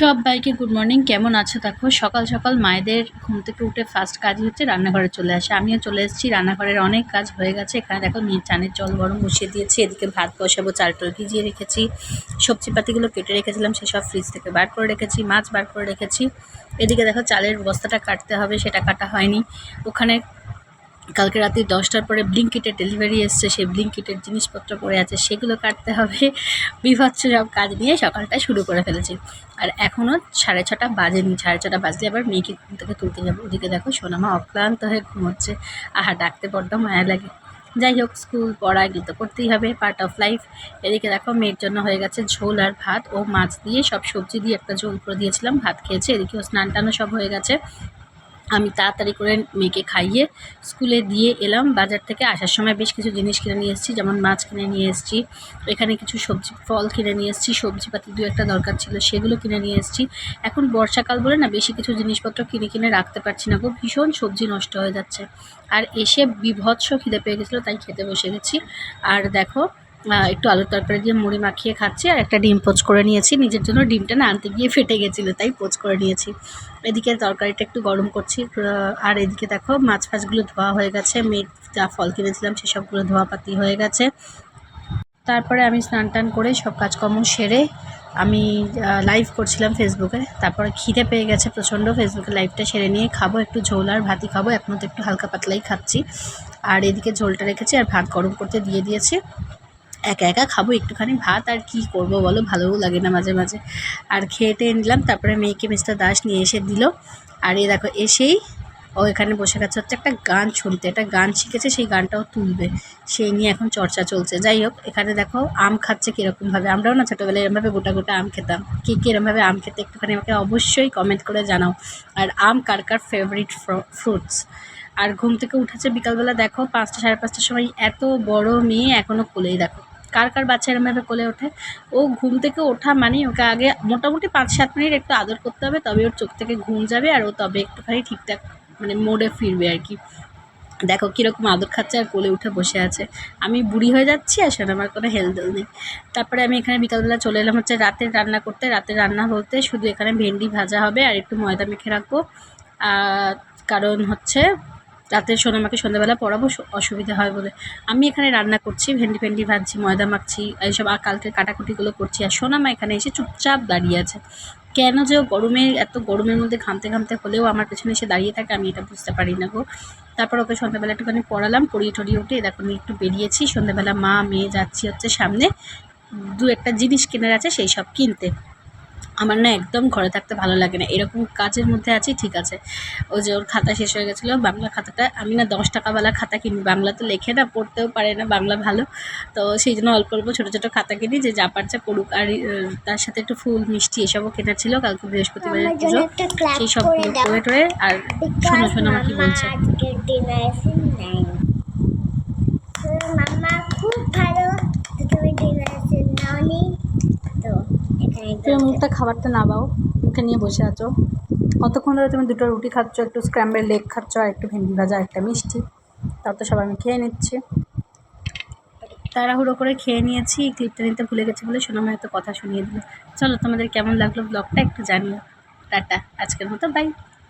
সবাইকে good morning কেমন আছো? দেখো, সকাল সকাল মায়েদের ঘুম থেকে উঠে ফার্স্ট কাজই হচ্ছে রান্নাঘরে চলে আসে। আমিও চলে এসেছি, রান্নাঘরের অনেক কাজ হয়ে গেছে। এখানে দেখো নিয়ে চানের জল গরম বসিয়ে দিয়েছি, এদিকে ভাত বসাবো চালটোল ভিজিয়ে রেখেছি সবজিপাতিগুলো কেটে রেখেছিলাম সেসব ফ্রিজ থেকে বার করে রেখেছি, মাছ বার করে রেখেছি। এদিকে দেখো, চালের বস্তাটা কাটতে হবে, সেটা কাটা হয়নি। ওখানে কালকে রাত্রি দশটার পরে ব্লিঙ্কিটের ডেলিভারি এসছে, সেই ব্লিঙ্কিটের জিনিসপত্র পড়ে আছে, সেগুলো কাটতে হবে। বিভৎস সব কাজ নিয়ে সকালটা শুরু করে ফেলেছি। আর এখনও সাড়ে ছটা বাজেনি, সাড়ে ছটা বাজলে আবার মেয়েকে থেকে তুলতে যাব। ওদিকে দেখো সোনামা অক্লান্ত হয়ে ঘুমোচ্ছে। আহা, ডাকতে বড্ড মায়া লাগে। যাই হোক, স্কুল পড়া এগুলো তো করতেই হবে পার্ট অফ লাইফ এদিকে দেখো মেয়ের জন্য হয়ে গেছে ঝোল আর ভাত। ও মাছ দিয়ে সব সবজি দিয়ে একটা ঝোল করে দিয়েছিলাম, ভাত খেয়েছে। এদিকেও স্নান টানও সব হয়ে গেছে। আমি তাড়াতাড়ি করে মেয়েকে খাইয়ে স্কুলে দিয়ে এলাম। বাজার থেকে আসার সময় বেশ কিছু জিনিস কিনে নিয়ে এসেছি, যেমন মাছ কিনে নিয়ে এসেছি, এখানে কিছু সবজি, ফল কিনে নিয়ে এসেছি, সবজিপাতি দু একটা দরকার ছিল সেগুলো কিনে নিয়ে এসেছি। এখন বর্ষাকাল বলে না, বেশি কিছু জিনিসপত্র কিনে কিনে রাখতে পারছি না গো, ভীষণ সবজি নষ্ট হয়ে যাচ্ছে। আর এসে বিভৎস খিদে পেয়ে গেছিল, তাই খেতে বসে গেছি। আর দেখো একটু আলুর তরকারি দিয়ে মুড়ি মাখিয়ে খাচ্ছি আর একটা ডিম পোচ করে নিয়েছি। নিজের জন্য ডিমটা না আনতে গিয়ে ফেটে গেছিল, তাই পোচ করে নিয়েছি। এদিকে তরকারিটা একটু গরম করছি আর এদিকে দেখো মাছ ফাছগুলো ধোয়া হয়ে গেছে মেট যা ফল কিনেছিলাম সেসবগুলো ধোয়া পাতি হয়ে গেছে। তারপরে আমি স্নান টান করে সব কাজকর্ম সেরে আমি লাইভ করছিলাম ফেসবুকে তারপরে খিদে পেয়ে গেছে প্রচণ্ড ফেসবুকে লাইভটা সেরে নিয়ে খাব, একটু ঝোল আর ভাতই খাব, এখনও তো একটু হালকা পাতলাই খাচ্ছি। আর এদিকে ঝোলটা রেখেছি আর ভাত গরম করতে দিয়ে দিয়েছি। একা একা খাব, একটুখানি ভাত, আর কি করব বলো? ভালোও লাগে না মাঝে মাঝে। আর খেয়ে টেয়ে নিলাম, তারপরে মেয়েকে মিস্টার দাস নিয়ে এসে দিল। আর এ দেখো, এসেই ও এখানে বসে গেছে। হচ্ছে একটা গান শুনতে, একটা গান শিখেছে, সেই গানটাও তুলবে। সেই নিয়ে এখন চর্চা চলছে। যাই হোক, এখানে দেখো আম খাচ্ছে কীরকমভাবে। আমরাও না ছোটোবেলায় এরমভাবে গোটা গোটা আম খেতাম। কে কে এরমভাবে আম খেতে একটুখানি আমাকে অবশ্যই কমেন্ট করে জানাও। আর আম কার কার ফেভারিট ফ্রুটস আর ঘুম থেকে উঠেছে বিকালবেলা, দেখো পাঁচটা সাড়ে পাঁচটার সময়। এত বড় মেয়ে এখনও কোলেই দেখো। কার কার বাচ্চা এরমভাবে কোলে ওঠে, ও ঘুম থেকে ওঠা মানে ওকে আগে মোটামুটি পাঁচ সাত মিনিট একটু আদর করতে হবে, তবে ওর চোখ থেকে ঘুম যাবে আর ও তবে একটুখানি ঠিকঠাক মানে মোডে ফিরবে আর কি। দেখো কীরকম আদর খাচ্ছে আর কোলে উঠে বসে আছে। আমি বুড়ি হয়ে যাচ্ছি আর সেটা আমার কোনো হেলদোল নেই। তারপরে আমি এখানে বিকালবেলা চলে এলাম হচ্ছে রাতের রান্না করতে। রাতের রান্না বলতে শুধু এখানে ভেন্ডি ভাজা হবে আর একটু ময়দা মেখে রাখব। কারণ হচ্ছে রাতে সোনামাকে সন্ধ্যাবেলা পড়াবো অসুবিধা হয় বলে। আমি এখানে রান্না করছি, ভেন্ডি ফেন্ডি ভাজছি, ময়দা মাখছি, এইসব আর কালকে কাটাকুটিগুলো করছি আর সোনামা এখানে এসে চুপচাপ দাঁড়িয়ে আছে। কেন যে গরমে, এত গরমের মধ্যে ঘামতে ঘামতে হলেও আমার পেছনে এসে দাঁড়িয়ে থাকে, আমি এটা বুঝতে পারি না গো। তারপর ওকে সন্ধ্যাবেলা একটুখানি পড়ালাম, পড়িয়ে টড়িয়ে উঠে দেখো একটু বেরিয়েছি, সন্ধ্যাবেলা মা, মেয়ে যাচ্ছি হচ্ছে সামনে। দু একটা জিনিস কেনার আছে, সেই সব কিনতে। আমার না একদম ঘরে থাকতে ভালো লাগে না। এরকম কাজের মধ্যে আছি ঠিক আছে। ও যে ওর খাতা শেষ হয়ে গেছিল বাংলা খাতাটা। আমি না দশ টাকাওয়ালা খাতা কিনি। বাংলা তো লেখে না পড়তেও পারে না বাংলা ভালো। তো সেই জন্য অল্প অল্প ছোটো ছোটো খাতা কিনি যে যা পারছে পড়ুক। আর তার সাথে একটু ফুল মিষ্টি এসবও কেনা ছিল। কালকে বৃহস্পতিবারের পুজো। সেই দাও করে টরে। আর শোনো শোনো আমার কি বলছে আজকে ডিনার নাই মাম্মা খুব ভালো তো তুমি ডিনার নাওনি তো এখানে তুমি মুখটা খাবারটা না পাও মুখে নিয়ে বসে আছো। কতক্ষণ ধরে তুমি দুটো রুটি খাচ্ছ, একটু স্ক্র্যাম্বেল লেগ খাচ্ছ আর একটু ভেন্ডি ভাজা, একটা মিষ্টি। তা তো সব আমি খেয়ে নিচ্ছি। তাড়াহুড়ো করে খেয়ে নিয়েছি ক্লিপটা নিতে ভুলে গেছি বলে সোনামা হয়তো কথা শুনিয়ে দিল। চলো তোমাদের কেমন লাগল ব্লগটা একটু জানিও। টাটা, আজকের মতো বাই